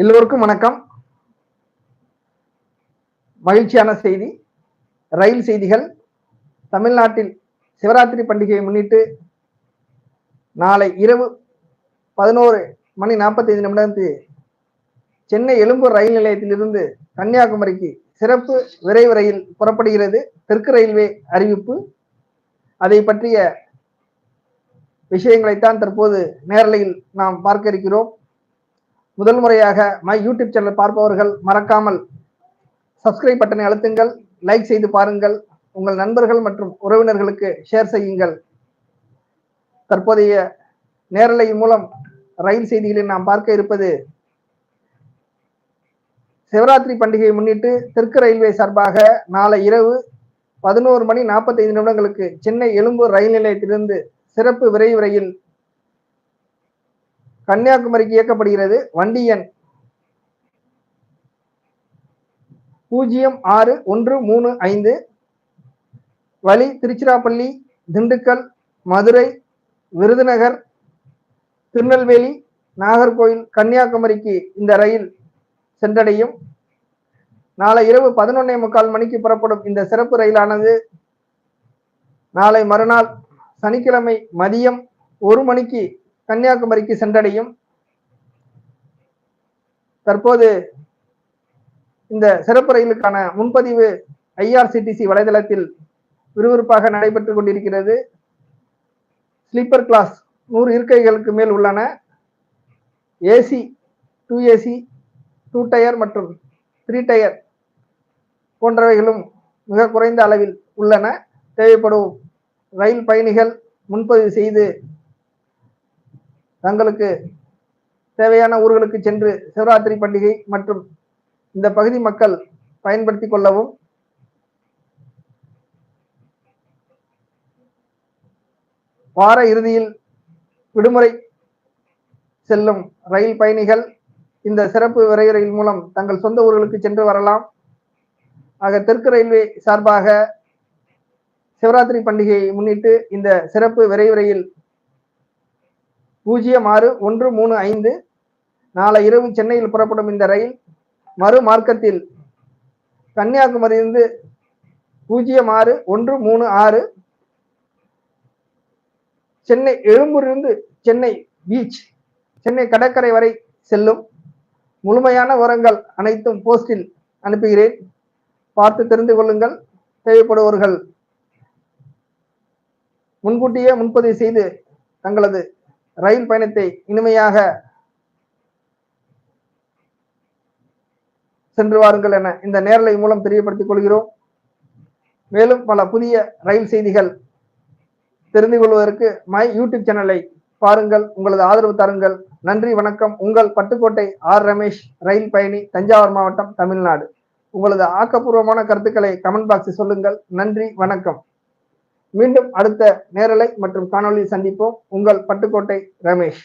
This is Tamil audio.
எல்லோருக்கும் வணக்கம். மகிழ்ச்சியான செய்தி. ரயில் செய்திகள். தமிழ்நாட்டில் சிவராத்திரி பண்டிகையை முன்னிட்டு நாளை இரவு பதினோரு மணி நாற்பத்தைந்து நிமிடத்து சென்னை எழும்பூர் ரயில் நிலையத்திலிருந்து கன்னியாகுமரிக்கு சிறப்பு விரைவு ரயில் புறப்படுகிறது. தெற்கு ரயில்வே அறிவிப்பு. அதை பற்றிய விஷயங்களைத்தான் தற்போது நேரலையில் நாம் பார்க்க இருக்கிறோம். முதல் முறையாக மை யூடியூப் சேனல் பார்ப்பவர்கள் மறக்காமல் சப்ஸ்கிரைப் பட்டனை அழுத்துங்கள் லைக் செய்து பாருங்கள் உங்கள் நண்பர்கள் மற்றும் உறவினர்களுக்கு ஷேர் செய்யுங்கள். தற்போதைய நேரலை மூலம் ரயில் செய்திகளில் நாம் பார்க்க இருப்பது சிவராத்திரி பண்டிகையை முன்னிட்டு தெற்கு ரயில்வே சார்பாக நாளை இரவு பதினோரு மணி நாற்பத்தைந்து நிமிடங்களுக்கு சென்னை எழும்பூர் ரயில் நிலையத்திலிருந்து சிறப்பு விரைவு ரயில் கன்னியாகுமரிக்கு இயக்கப்படுகிறது. வண்டி எண் பூஜ்ஜியம் ஆறு ஒன்று மூணு ஐந்து. வழி திருச்சிராப்பள்ளி திண்டுக்கல் மதுரை விருதுநகர் திருநெல்வேலி நாகர்கோயில் கன்னியாகுமரிக்கு இந்த ரயில் சென்றடையும். நாளை இரவு பதினொன்னே முக்கால் மணிக்கு புறப்படும் இந்த சிறப்பு ரயிலானது நாளை மறுநாள் சனிக்கிழமை மதியம் ஒரு மணிக்கு கன்னியாகுமரிக்கு சென்றடையும். தற்போது இந்த சிறப்பு ரயிலுக்கான முன்பதிவு ஐஆர்சிடிசி வலைதளத்தில் விறுவிறுப்பாக நடைபெற்று கொண்டிருக்கிறது. ஸ்லீப்பர் கிளாஸ் நூறு இருக்கைகளுக்கு மேல் உள்ளன. AC two AC two tier மற்றும் த்ரீ டயர் போன்றவைகளும் மிக குறைந்த அளவில் உள்ளன. தேவைப்படும் ரயில் பயணிகள் முன்பதிவு செய்து தங்களுக்கு தேவையான ஊர்களுக்கு சென்று சிவராத்திரி பண்டிகை மற்றும் இந்த பகுதி மக்கள் பயன்படுத்தி கொள்ளவும் வார இறுதியில் விடுமுறை செல்லும் ரயில் பயணிகள் இந்த சிறப்பு விரைவு மூலம் தங்கள் சொந்த ஊர்களுக்கு சென்று வரலாம். ஆக தெற்கு ரயில்வே சார்பாக சிவராத்திரி பண்டிகையை முன்னிட்டு இந்த சிறப்பு விரைவு ரயில் பூஜ்ஜியம் ஆறு ஒன்று மூணு ஐந்து. நாளை இரவு சென்னையில் புறப்படும் இந்த ரயில் மறு மார்க்கத்தில் கன்னியாகுமரியிலிருந்து பூஜ்ஜியம் ஆறு ஒன்று மூணு ஆறு. சென்னை எழும்பூரிலிருந்து சென்னை பீச் சென்னை கடற்கரை வரை செல்லும். முழுமையான உரங்கள் அனைத்தும் போஸ்டில் அனுப்புகிறேன். பார்த்து தெரிந்து கொள்ளுங்கள். தேவைப்படுபவர்கள் முன்கூட்டியே முன்பதிவு செய்து தங்களது ரயில் பயணத்தை இனிமையாக சென்று வாருங்கள் என இந்த நேரலை மூலம் தெரியப்படுத்திக் கொள்கிறோம். மேலும் பல புதிய ரயில் செய்திகள் தெரிந்து கொள்வதற்கு மை யூடியூப் சேனலை பாருங்கள் உங்களது ஆதரவு தருங்கள். நன்றி வணக்கம். உங்கள் பட்டுக்கோட்டை ஆர் ரமேஷ் ரயில் பயணி தஞ்சாவூர் மாவட்டம் தமிழ்நாடு. உங்களது ஆக்கப்பூர்வமான கருத்துக்களை கமெண்ட் பாக்ஸில் சொல்லுங்கள். நன்றி வணக்கம். மீண்டும் அடுத்த நேரலை மற்றும் காணொலி சந்திப்போம். உங்கள் பட்டுக்கோட்டை ரமேஷ்.